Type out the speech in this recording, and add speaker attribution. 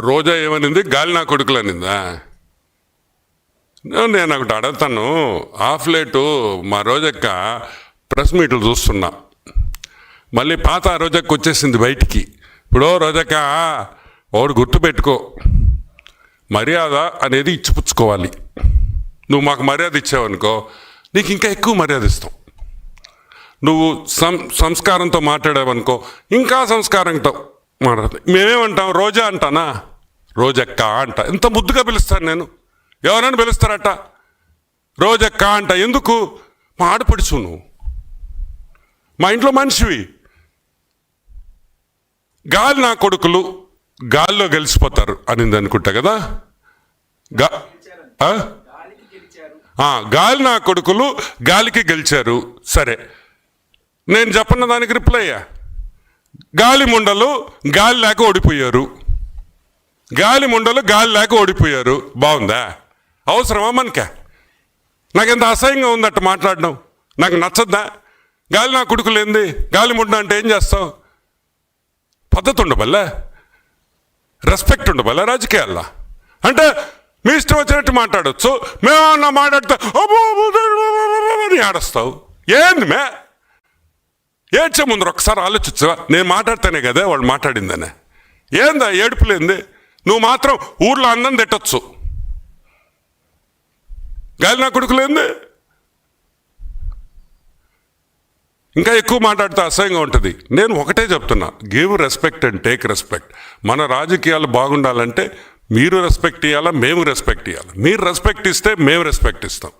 Speaker 1: రోజా ఏమనింది? గాలి నా కొడుకులు అనిందా? నేను ఒకటి అడుగుతాను. హాఫ్ లేటు మా రోజక్క ప్రెస్ మీట్లు చూస్తున్నా. మళ్ళీ పాత రోజక్క వచ్చేసింది బయటికి. ఇప్పుడు రోజక్క ఒకడు గుర్తుపెట్టుకో మర్యాద అనేది ఇచ్చిపుచ్చుకోవాలి. నువ్వు మాకు మర్యాద ఇచ్చావనుకో నీకు ఇంకా ఎక్కువ మర్యాద ఇస్తాం. నువ్వు సం సంస్కారంతో మాట్లాడావనుకో ఇంకా సంస్కారంతో. మాట్లాడతాం మేమేమంటాం? రోజా అంటానా? రోజక్క అంట. ఎంత ముద్దుగా పిలుస్తాను నేను. ఎవరైనా పిలుస్తారట. రోజక్క అంట. ఎందుకు? మా ఆడపడుచు నువ్వు మా ఇంట్లో మనిషివి. గాలి నా కొడుకులు గాల్లో గెలిచిపోతారు అనింది అనుకుంటా కదా? గా గాలి నా కొడుకులు గాలికి గెలిచారు. సరే. నేను చెప్పన్న దానికి రిప్లై అయ్యా. గాలి ముండలు గాలి లేక ఓడిపోయారు. గాలి ముండలు గాలి లేక ఓడిపోయారు. బాగుందా? అవసరమా మనకే? ఎంత అసహ్యంగా ఉందట మాట్లాడడం. నాకు నచ్చద్దా? గాలి నా కుడుకులేంది? ఏంది గాలి ముండ అంటే ఏం చేస్తావు? పద్ధతి ఉండబల్లా? రెస్పెక్ట్ ఉండబల్లా రాజకీయాల్లో? అంటే మీ ఇష్టం వచ్చినట్టు మాట్లాడచ్చు. మేమన్నా మాట్లాడితే అని ఆడస్తావు ఏంది మే? ఏడ్చే ముందర ఒకసారి ఆలోచించవా? నేను మాట్లాడితేనే కదా వాళ్ళు మాట్లాడిందనే. ఏందా ఏడుపులేంది నువ్వు మాత్రం ఊర్లో అందం తిట్టచ్చు. గాలి నా కొడుకులేంది ఇంకా ఎక్కువ మాట్లాడితే అసహ్యంగా ఉంటుంది. నేను ఒకటే చెప్తున్నా give respect and take respect మన రాజకీయాలు బాగుండాలంటే మీరు రెస్పెక్ట్ ఇవ్వాలా మేము రెస్పెక్ట్ ఇవ్వాలి మీరు రెస్పెక్ట్ ఇస్తే మేము రెస్పెక్ట్ ఇస్తాం.